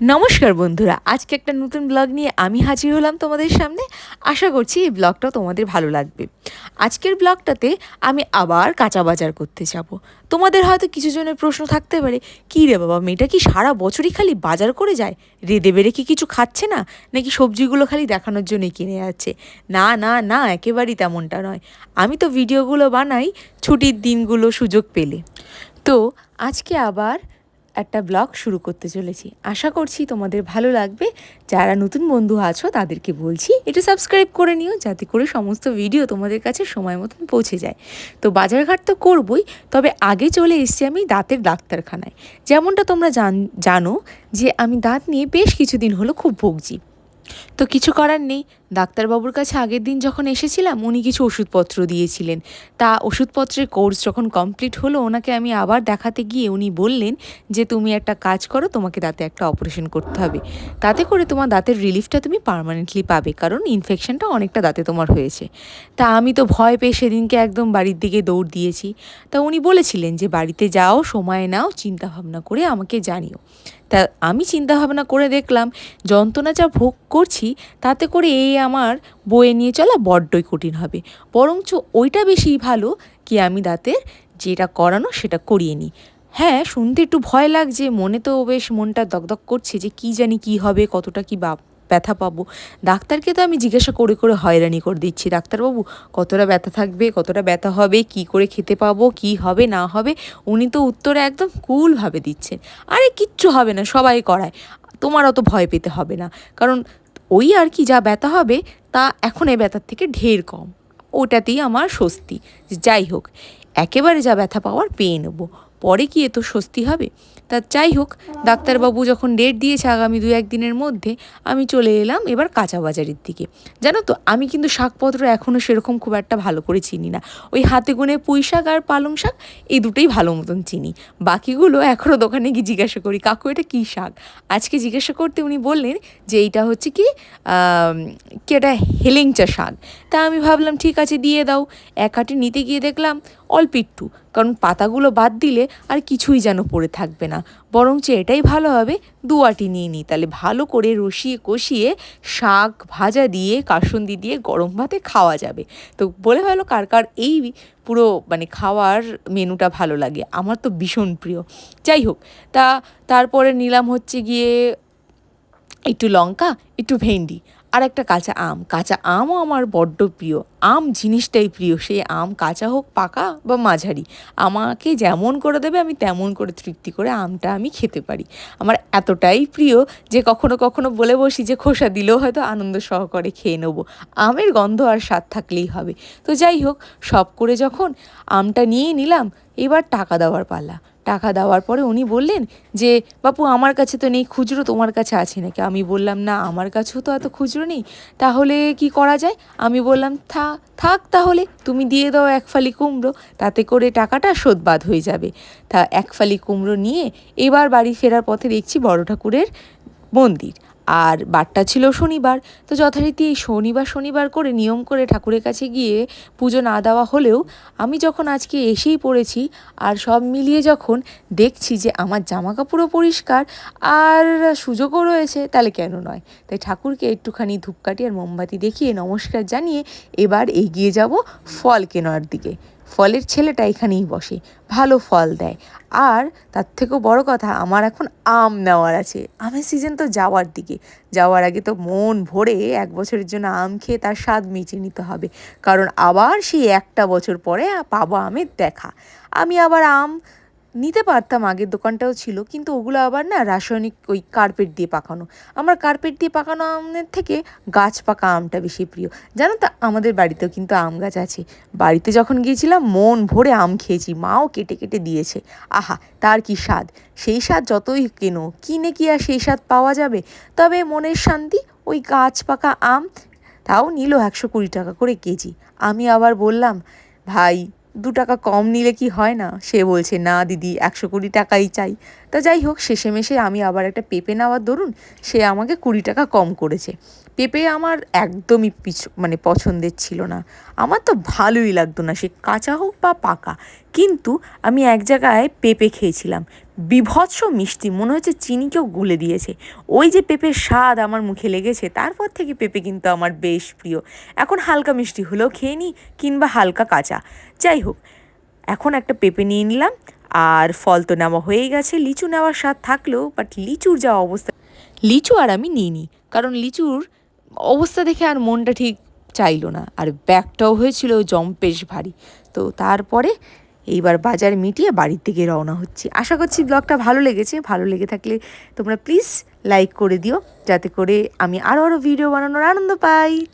নমস্কার বন্ধুরা, আজকে একটা নতুন ব্লগ নিয়ে আমি হাজির হলাম তোমাদের সামনে। আশা করছি এই ব্লগটা তোমাদের ভালো লাগবে। আজকের ব্লগটাতে আমি আবার কাঁচা বাজার করতে যাব। তোমাদের হয়তো কিছু জনের প্রশ্ন থাকতে পারে, কী রে বাবা, মেয়েটা কি সারা বছরই খালি বাজার করে যায়? রেদে বেড়ে কি কিছু খাচ্ছে না? নাকি সবজিগুলো খালি দেখানোর জন্যই কিনে যাচ্ছে? না না না, একেবারেই তেমনটা নয়। আমি তো ভিডিওগুলো বানাই, ছুটির দিনগুলো সুযোগ পেলে। তো আজকে আবার একটা ব্লগ শুরু করতে চলেছি। আশা করছি তোমাদের ভালো লাগবে। যারা নতুন বন্ধু আছো, তাদেরকে বলছি একটু সাবস্ক্রাইব করে নিও, যাতে করে সমস্ত ভিডিও তোমাদের কাছে সময় মতন পৌঁছে যায়। তো বাজারঘাট তো করবই, তবে আগে চলে এসেছি আমি দাঁতের ডাক্তারখানায়। যেমনটা তোমরা জানো যে আমি দাঁত নিয়ে বেশ কিছুদিন হলো খুব ভুগছি। তো কিছু করার নেই ডাক্তারবাবুর কাছে আগের দিন যখন এসেছিলাম, উনি কিছু ওষুধপত্র দিয়েছিলেন। তা ওষুধপত্রের কোর্স যখন কমপ্লিট হলো, ওনাকে আমি আবার দেখাতে গিয়ে উনি বললেন যে, তুমি একটা কাজ করো, তোমাকে দাঁতে একটা অপারেশন করতে হবে। তাতে করে তোমার দাঁতের রিলিফটা তুমি পারমানেন্টলি পাবে, কারণ ইনফেকশনটা অনেকটা দাঁতে তোমার হয়েছে। তা আমি তো ভয় পেয়ে সেদিনকে একদম বাড়ির দিকে দৌড় দিয়েছি। তা উনি বলেছিলেন যে, বাড়িতে যাও, সময় নাও চিন্তা ভাবনা করে আমাকে জানিও। তা আমি চিন্তা ভাবনা করে দেখলাম, যন্ত্রণা যা ভোগ করছি, তাতে করে এই আমার বয়ে নিয়ে চলা বড্ডই কঠিন হবে। বরঞ্চ ওইটা বেশি ভালো কি আমি দাঁতের যেটা করানো সেটা করিয়ে নিই। হ্যাঁ শুনতে একটু ভয় লাগছে, মনে তো বেশ মনটা দকদক করছে যে কি জানি কি হবে, কতটা কি বা ব্যথা পাবো। ডাক্তারকে তো আমি জিজ্ঞাসা করে করে হয়রানি করে দিচ্ছি। ডাক্তারবাবু, কতটা ব্যথা থাকবে, কতটা ব্যথা হবে, কি করে খেতে পাবো, কি হবে, না হবে, উনি তো উত্তরে একদম কুলভাবে দিচ্ছেন। আরে কিচ্ছু হবে না, সবাই করায়। তোমার অত ভয় পেতে হবে না। কারণ ওই আর কি যা ব্যথা হবে, তা এখন এ ব্যথার থেকে ঢের কম। ওটাতেই আমার স্বস্তি। যাই হোক, একেবারে যা ব্যথা পাওয়ার পেয়ে নেব। পরে কি এত স্বস্তি হবে। তা যাই হোক, ডাক্তারবাবু যখন ডেট দিয়েছে আগামী দু একদিনের মধ্যে, আমি চলে এলাম এবার কাঁচা বাজারের দিকে। জানো তো, আমি কিন্তু শাকপত্র এখনও সেরকম খুব একটা ভালো করে চিনি না। ওই হাতে গুনে পুঁই শাক আর পালং শাক, এই দুটোই ভালো মতন চিনি। বাকিগুলো এখনও দোকানে গিয়ে জিজ্ঞাসা করি, কাকু, এটা কী শাক? আজকে জিজ্ঞাসা করতে উনি বললেন যে, এইটা হচ্ছে কি কি এটা হেলেংচা শাক? তা আমি ভাবলাম, ঠিক আছে, দিয়ে দাও। এক নিতে গিয়ে দেখলাম, অল্প একটু। কারণ পাতাগুলো বাদ দিলে আর কিছুই যেন পড়ে থাকবে না। বরঞ্চ এটাই ভালো হবে দুয়াটি নিয়ে নিই। তাহলে ভালো করে রসিয়ে কষিয়ে শাক ভাজা দিয়ে, কাসুন্দি দিয়ে গরম ভাতে খাওয়া যাবে। তো বলে ভালো কার কার এই পুরো মানে খাওয়ার মেনুটা ভালো লাগে। আমার তো ভীষণ প্রিয়। যাই হোক, তা তারপরে নিলাম হচ্ছে গিয়ে একটু লঙ্কা, একটু ভেন্ডি। আর একটা কাঁচা আম। কাঁচা আমও আমার বড্ড প্রিয়। আম জিনিসটাই প্রিয়। সে আম কাঁচা হোক, পাকা বা মাঝারি, আমাকে যেমন করে দেবে, আমি তেমন করে তৃপ্তি করে আমটা আমি খেতে পারি। আমার এতটাই প্রিয় যে কখনো কখনো বলে বসি যে খোসা দিলেও হয়তো আনন্দ সহকারে খেয়ে নেব। আমের গন্ধ আর স্বাদ থাকলেই হবে। তো যাই হোক, সব করে যখন আমটা নিয়ে নিলাম, এবার টাকা দেওয়ার পালা। টাকা দেওয়ার পরে উনি বললেন যে, বাপু, আমার কাছে তো নেই, খুচরো তোমার কাছে আছে নাকি? আমি বললাম, না, আমার কাছেও তো এত খুচরো নেই। তাহলে কি করা যায়? আমি বললাম, থা, থাক তাহলে, তুমি দিয়ে দাও এক ফালি কুমড়ো, তাতে করে টাকাটা শোধবাদ হয়ে যাবে। তা এক ফালি কুমড়ো নিয়ে এবার বাড়ি ফেরার পথে দেখছি বড় ঠাকুরের মন্দির। আর বারটা ছিল শনিবার, তো যথারীতি এই শনিবার শনিবার করে নিয়ম করে ঠাকুরের কাছে গিয়ে পুজো না দেওয়া হলেও আমি যখন আজকে এসেই পড়েছি আর সব মিলিয়ে যখন দেখছি যে আমার জামা কাপড়ও পরিষ্কার আর সুযোগও রয়েছে, তাহলে কেন নয়? তাই ঠাকুরকে একটুখানি ধূপকাঠি আর মোমবাতি দেখিয়ে নমস্কার জানিয়ে এবার এগিয়ে যাব ফল কেনার দিকে। ফলের ছেলেটা এখানেই বসে, ভালো ফল দেয়। আর তার থেকেও বড় কথা, আমার এখন আম নেওয়ার আছে। আমের সিজন তো যাওয়ার দিকে। যাওয়ার আগে তো মন ভরে এক বছরের জন্য আম খেয়ে তার স্বাদ মিটিয়ে নিতে হবে। কারণ আবার সেই একটা বছর পরে পাবো আমের দেখা। আমি আবার আম নিতে পারতাম, আগের দোকানটাও ছিল, কিন্তু ওগুলো আবার না রাসায়নিক ওই কার্পেট দিয়ে পাকানো। আমার কার্পেট দিয়ে পাকানো আমের থেকে গাছ পাকা আমটা বেশি প্রিয়। জানো তো, আমাদের বাড়িতেও কিন্তু আম গাছ আছে। বাড়িতে যখন গিয়েছিলাম, মন ভরে আম খেয়েছি, মাও কেটে কেটে দিয়েছে। আহা, তার কি স্বাদ? সেই স্বাদ যতই কেনো কিনে কি আর সেই স্বাদ পাওয়া যাবে? তবে মনের শান্তি, ওই গাছ পাকা আম, তাও নিল একশো কুড়ি টাকা করে কেজি। আমি আবার বললাম, ভাই দু টাকা কম নিলে কি হয় না? সে বলছে, না, দিদি, একশো কুড়ি টাকাই চাই। তা যাই হোক শেষেমেশে আমি আবার একটা পেঁপে নেওয়ার দরুন, সে আমাকে কুড়ি টাকা কম করেছে। পেঁপে আমার একদমই পিছু মানে পছন্দের ছিল না। আমার তো ভালোই লাগতো না, সে কাঁচা হোক বা পাকা। কিন্তু আমি এক জায়গায় পেঁপে খেয়েছিলাম। বিভৎস মিষ্টি, মনে হচ্ছে চিনিকেও গুলে দিয়েছে। ওই যে পেঁপের স্বাদ আমার মুখে লেগেছে, তারপর থেকে পেঁপে কিন্তু আমার বেশ প্রিয়। এখন হালকা মিষ্টি হলেও খেয়ে নিই কিংবা হালকা কাঁচা। যাই হোক, এখন একটা পেঁপে নিয়ে নিলাম। আর ফল তো নেওয়া হয়েই গেছে, লিচু নেওয়ার স্বাদ থাকলেও বাট লিচুর যা অবস্থা। লিচু আর আমি নিইনি, কারণ লিচুর অবস্থা দেখে আর মনটা ঠিক চাইলো না, আর ব্যাগটাও হয়েছিল জম্পেশ ভারী। তো তারপরে এইবার বাজার মিটিয়ে বাড়ির থেকে রওনা হচ্ছি। আশা করছি ব্লগটা ভালো লেগেছে, ভালো লেগে থাকলে তোমরা প্লিজ লাইক করে দিও, যাতে করে আমি আরও আরও ভিডিও বানানোর আনন্দ পাই।